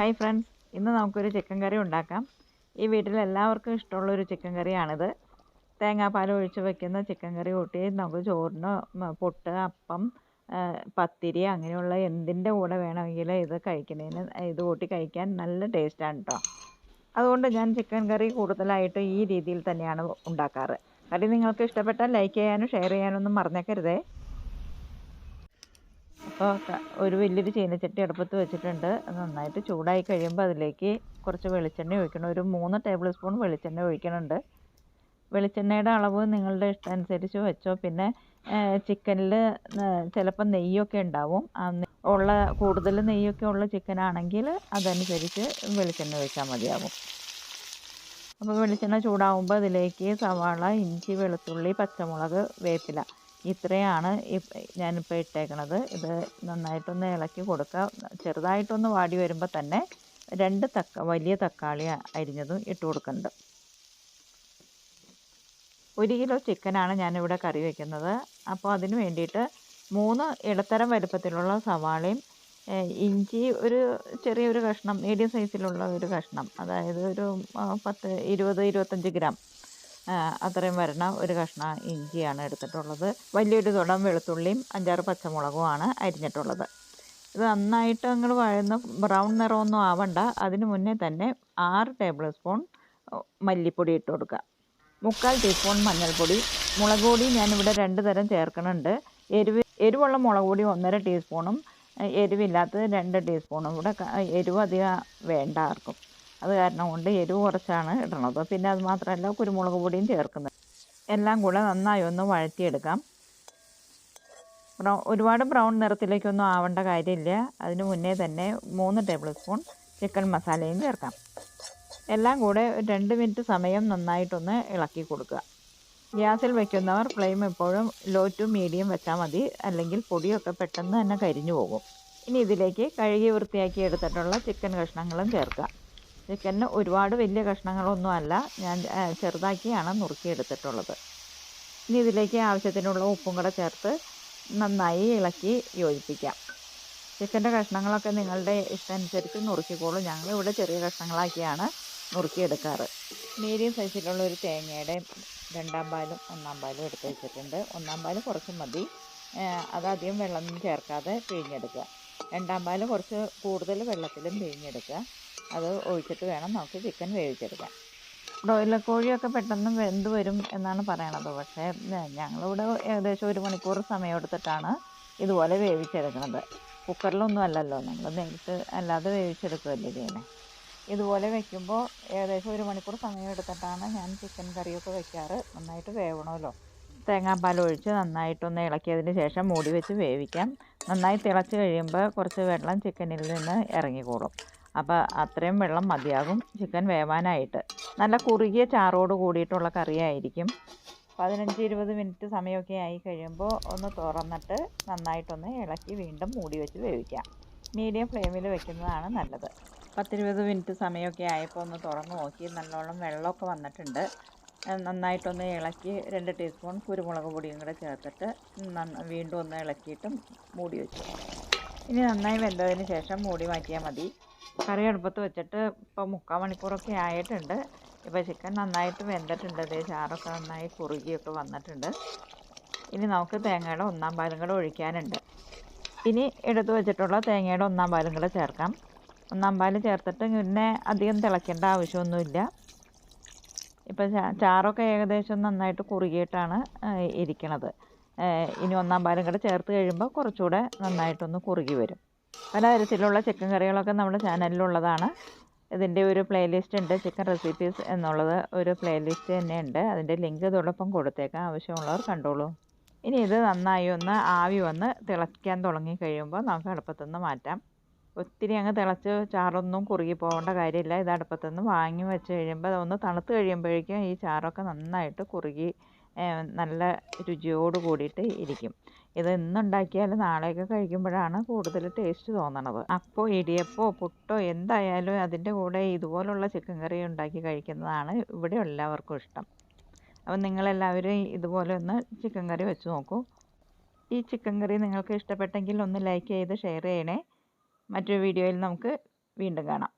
Hi friends ഇന്ന് നമുക്കൊരു chicken കറി ഉണ്ടാക്കാം. ഈ വീട്ടിൽ എല്ലാവർക്കും ഇഷ്ടമുള്ളൊരു ചിക്കൻ കറിയാണിത്. തേങ്ങാപ്പാൽ ഒഴിച്ച് വെക്കുന്ന ചിക്കൻ കറി കൂട്ടി നമുക്ക് ചോറിന് പൊട്ട് അപ്പം പത്തിരി അങ്ങനെയുള്ള എന്തിന്റെ കൂടെ വേണമെങ്കിലും ഇത് കഴിക്കുന്നതിന് ഇത് കൂട്ടി കഴിക്കാൻ നല്ല ടേസ്റ്റാണ് കേട്ടോ അതുകൊണ്ട് ഞാൻ ചിക്കൻ കറി കൂടുതലായിട്ട് ഈ രീതിയിൽ തന്നെയാണ് ഉണ്ടാക്കാറ്. കറി നിങ്ങൾക്ക് ഇഷ്ടപ്പെട്ടാൽ ലൈക്ക് ചെയ്യാനും ഷെയർ ചെയ്യാനും ഒന്നും മറന്നേക്കരുതേ. അപ്പോൾ ഒരു വലിയൊരു ചീനച്ചട്ടി അടുപ്പത്ത് വെച്ചിട്ടുണ്ട്. നന്നായിട്ട് ചൂടായി കഴിയുമ്പോൾ അതിലേക്ക് കുറച്ച് വെളിച്ചെണ്ണ ഒഴിക്കണം. ഒരു മൂന്ന് ടേബിൾ സ്പൂൺ വെളിച്ചെണ്ണ ഒഴിക്കുന്നുണ്ട് വെളിച്ചെണ്ണയുടെ അളവ് നിങ്ങളുടെ ഇഷ്ടം അനുസരിച്ച് വെച്ചോ. പിന്നെ ചിക്കനിൽ ചിലപ്പോൾ നെയ്യൊക്കെ ഉണ്ടാവും. ഉള്ള കൂടുതൽ നെയ്യൊക്കെ ഉള്ള ചിക്കൻ ആണെങ്കിൽ അതനുസരിച്ച് വെളിച്ചെണ്ണ ഒഴിച്ചാൽ മതിയാകും അപ്പോൾ വെളിച്ചെണ്ണ ചൂടാവുമ്പോൾ അതിലേക്ക് സവാള ഇഞ്ചി വെളുത്തുള്ളി പച്ചമുളക് വേപ്പില ഇത്രയാണ് ഞാനിപ്പോൾ ഇട്ടേക്കണത്. ഇത് നന്നായിട്ടൊന്ന് ഇളക്കി കൊടുക്കുക ചെറുതായിട്ടൊന്ന് വാടി വരുമ്പോൾ തന്നെ രണ്ട് തക്ക വലിയ തക്കാളി അരിഞ്ഞതും ഇട്ട് കൊടുക്കുന്നുണ്ട് ഒരു കിലോ ചിക്കനാണ് ഞാനിവിടെ കറി വയ്ക്കുന്നത് അപ്പോൾ അതിന് വേണ്ടിയിട്ട് മൂന്ന് ഇടത്തരം വലുപ്പത്തിലുള്ള സവാളയും ഇഞ്ചി ഒരു ചെറിയൊരു കഷ്ണം മീഡിയം സൈസിലുള്ള ഒരു കഷ്ണം അതായത് ഒരു പത്ത് ഇരുപത് ഇരുപത്തഞ്ച് ഗ്രാം അത്രയും വരണ ഒരു കഷ്ണം ഇഞ്ചിയാണ് എടുത്തിട്ടുള്ളത്. വലിയൊരു തുടം വെളുത്തുള്ളിയും അഞ്ചാറ് പച്ചമുളകുമാണ് അരിഞ്ഞിട്ടുള്ളത്. ഇത് നന്നായിട്ട് അങ്ങോട്ട് വഴന്ന് ബ്രൗൺ നിറമൊന്നും ആവണ്ട. അതിന് മുന്നേ തന്നെ ആറ് ടേബിൾ സ്പൂൺ മല്ലിപ്പൊടി ഇട്ട് കൊടുക്കുക മുക്കാൽ ടീസ്പൂൺ മഞ്ഞൾപ്പൊടി. മുളക് പൊടി ഞാനിവിടെ രണ്ട് തരം ചേർക്കുന്നുണ്ട് എരിവ് എരിവുള്ള മുളക് പൊടി ഒന്നര ടീസ്പൂണും എരിവില്ലാത്തത് രണ്ട് ടീസ്പൂണും ഇവിടെ എരിവ് അധികം വേണ്ട ആർക്കും അത് കാരണം കൊണ്ട് എരിവ് കുറച്ചാണ് ഇടണത്. പിന്നെ അത് മാത്രമല്ല കുരുമുളക് പൊടിയും ചേർക്കുന്നത്. എല്ലാം കൂടെ നന്നായി ഒന്ന് വഴറ്റിയെടുക്കാം. ബ്രൗ ഒരുപാട് ബ്രൗൺ നിറത്തിലേക്കൊന്നും ആവേണ്ട കാര്യമില്ല. അതിന് മുന്നേ തന്നെ മൂന്ന് ടേബിൾ സ്പൂൺ ചിക്കൻ മസാലയും ചേർക്കാം. എല്ലാം കൂടെ രണ്ട് മിനിറ്റ് സമയം നന്നായിട്ടൊന്ന് ഇളക്കി കൊടുക്കുക. ഗ്യാസിൽ വയ്ക്കുന്നവർ ഫ്ലെയിം എപ്പോഴും ലോ ടു മീഡിയം വെച്ചാൽ മതി. അല്ലെങ്കിൽ പൊടിയൊക്കെ പെട്ടെന്ന് തന്നെ കരിഞ്ഞു പോകും. ഇനി ഇതിലേക്ക് കഴുകി വൃത്തിയാക്കി എടുത്തിട്ടുള്ള ചിക്കൻ കഷ്ണങ്ങളും ചേർക്കുക ചിക്കന് ഒരുപാട് വലിയ കഷ്ണങ്ങളൊന്നും അല്ല ഞാൻ ചെറുതാക്കിയാണ് നുറുക്കിയെടുത്തിട്ടുള്ളത്. ഇനി ഇതിലേക്ക് ആവശ്യത്തിനുള്ള ഉപ്പും കൂടെ ചേർത്ത് നന്നായി ഇളക്കി യോജിപ്പിക്കാം. ചിക്കന്റെ കഷ്ണങ്ങളൊക്കെ നിങ്ങളുടെ ഇഷ്ടമനുസരിച്ച് നുറുക്കിക്കോളും. ഞങ്ങളിവിടെ ചെറിയ കഷ്ണങ്ങളാക്കിയാണ് നുറുക്കിയെടുക്കാറ്. മീഡിയം സൈസിലുള്ള ഒരു തേങ്ങയുടെ രണ്ടാം പാലും ഒന്നാം പാലും എടുത്ത് വെച്ചിട്ടുണ്ട്. ഒന്നാം പാൽ കുറച്ച് മതി. അതധികം വെള്ളമൊന്നും ചേർക്കാതെ പിഴിഞ്ഞെടുക്കുക. രണ്ടാം പാൽ കുറച്ച് കൂടുതൽ വെള്ളത്തിലും പിഴിഞ്ഞെടുക്കുക. അത് ഒഴിച്ചിട്ട് വേണം നമുക്ക് ചിക്കൻ വേവിച്ചെടുക്കാൻ. ബ്രോയിലർ കോഴിയൊക്കെ പെട്ടെന്ന് വെന്ത് വരും എന്നാണ് പറയണത്. പക്ഷേ ഞങ്ങളിവിടെ ഏകദേശം ഒരു മണിക്കൂർ സമയം എടുത്തിട്ടാണ് ഇതുപോലെ വേവിച്ചെടുക്കുന്നത്. കുക്കറിലൊന്നും അല്ലല്ലോ. നമ്മൾ നേരിട്ട് അല്ലാതെ വേവിച്ചെടുക്കുകയല്ലേ ചെയ്യണേ ഇതുപോലെ വെക്കുമ്പോൾ ഏകദേശം ഒരു മണിക്കൂർ സമയം എടുത്തിട്ടാണ് ഞാൻ ചിക്കൻ കറിയൊക്കെ വെക്കാറ്. നന്നായിട്ട് വേവണമല്ലോ. തേങ്ങാപ്പാൽ ഒഴിച്ച് നന്നായിട്ടൊന്ന് ഇളക്കിയതിന് ശേഷം മൂടി വെച്ച് വേവിക്കാം. നന്നായി തിളച്ച് കഴിയുമ്പോൾ കുറച്ച് വെള്ളം ചിക്കനിൽ നിന്ന് ഇറങ്ങിക്കോളും. അപ്പോൾ അത്രയും വെള്ളം മതിയാകും ചിക്കൻ വേവാനായിട്ട്. നല്ല കുറുകിയ ചാറോട് കൂടിയിട്ടുള്ള കറിയായിരിക്കും. പതിനഞ്ച് ഇരുപത് മിനിറ്റ് സമയമൊക്കെ ആയി കഴിയുമ്പോൾ ഒന്ന് തുറന്നിട്ട് നന്നായിട്ടൊന്ന് ഇളക്കി വീണ്ടും മൂടി വെച്ച് വേവിക്കാം. മീഡിയം ഫ്ലെയിമിൽ വെക്കുന്നതാണ് നല്ലത്. പത്തിരുപത് മിനിറ്റ് സമയമൊക്കെ ആയപ്പോൾ ഒന്ന് തുറന്ന് നോക്കി നല്ലോണം വെള്ളമൊക്കെ വന്നിട്ടുണ്ട്. നന്നായിട്ടൊന്ന് ഇളക്കി രണ്ട് ടീസ്പൂൺ കുരുമുളക് പൊടിയും കൂടെ ചേർത്തിട്ട് വീണ്ടും ഒന്ന് ഇളക്കിയിട്ട് മൂടി വെച്ചു. ഇനി നന്നായി വെന്തതിന് ശേഷം മൂടി മാറ്റിയാൽ മതി. കറി അടുപ്പത്ത് വെച്ചിട്ട് ഇപ്പോൾ മുക്കാൽ മണിക്കൂറൊക്കെ ആയിട്ടുണ്ട്. ഇപ്പോൾ ചിക്കൻ നന്നായിട്ട് വെന്തിട്ടുണ്ട്. ഇതേ ചാറൊക്കെ നന്നായി കുറുകിയൊക്കെ വന്നിട്ടുണ്ട്. ഇനി നമുക്ക് തേങ്ങയുടെ ഒന്നാം പാലും കൂടെ ഒഴിക്കാനുണ്ട്. ഇനി എടുത്തു വെച്ചിട്ടുള്ള തേങ്ങയുടെ ഒന്നാം പാലും കൂടെ ചേർക്കാം. ഒന്നാം പാൽ ചേർത്തിട്ട് പിന്നെ അധികം തിളയ്ക്കേണ്ട ആവശ്യമൊന്നുമില്ല. ഇപ്പോൾ ചാറൊക്കെ ഏകദേശം നന്നായിട്ട് കുറുകിയിട്ടാണ് ഇരിക്കണത്. ഇനി ഒന്നാം പാലും കൂടെ ചേർത്ത് കഴിയുമ്പോൾ കുറച്ചുകൂടെ നന്നായിട്ടൊന്ന് കുറുകി വരും. പലതരത്തിലുള്ള ചിക്കൻ കറികളൊക്കെ നമ്മുടെ ചാനലിലുള്ളതാണ്. ഇതിന്റെ ഒരു പ്ലേലിസ്റ്റ് ഉണ്ട് ചിക്കൻ റെസിപ്പീസ് എന്നുള്ളത് ഒരു പ്ലേലിസ്റ്റ് തന്നെ ഉണ്ട് അതിന്റെ ലിങ്ക് ഇതോടൊപ്പം കൊടുത്തേക്കാം. ആവശ്യമുള്ളവർ കണ്ടോളൂ. ഇനി ഇത് നന്നായി ഒന്ന് ആവി വന്ന് തിളയ്ക്കാൻ തുടങ്ങി കഴിയുമ്പോൾ നമുക്ക് അടുപ്പത്തുനിന്ന് മാറ്റാം. ഒത്തിരി അങ്ങ് തിളച്ച് ചാറൊന്നും കുറുകി പോകേണ്ട കാര്യമില്ല. ഇത് അടുപ്പത്തുനിന്ന് വാങ്ങി വെച്ച് കഴിയുമ്പോൾ അതൊന്ന് തണുത്ത് കഴിയുമ്പോഴേക്കും ഈ ചാറൊക്കെ നന്നായിട്ട് കുറുകി നല്ല രുചിയോട് കൂടിയിട്ട് ഇരിക്കും. ഇത് ഇന്നുണ്ടാക്കിയാൽ നാളെയൊക്കെ കഴിക്കുമ്പോഴാണ് കൂടുതൽ ടേസ്റ്റ് തോന്നണത്. അപ്പോൾ ഇടിയപ്പോ പുട്ടോ എന്തായാലും അതിന്റെ കൂടെ ഇതുപോലുള്ള ചിക്കൻ കറി ഉണ്ടാക്കി കഴിക്കുന്നതാണ് ഇവിടെ എല്ലാവർക്കും ഇഷ്ടം. അപ്പം നിങ്ങളെല്ലാവരും ഇതുപോലെ ഒന്ന് ചിക്കൻ കറി വെച്ച് നോക്കൂ. ഈ ചിക്കൻ കറി നിങ്ങൾക്ക് ഇഷ്ടപ്പെട്ടെങ്കിൽ ഒന്ന് ലൈക്ക് ചെയ്ത് ഷെയർ ചെയ്യണേ. മറ്റൊരു വീഡിയോയിൽ നമുക്ക് വീണ്ടും കാണാം.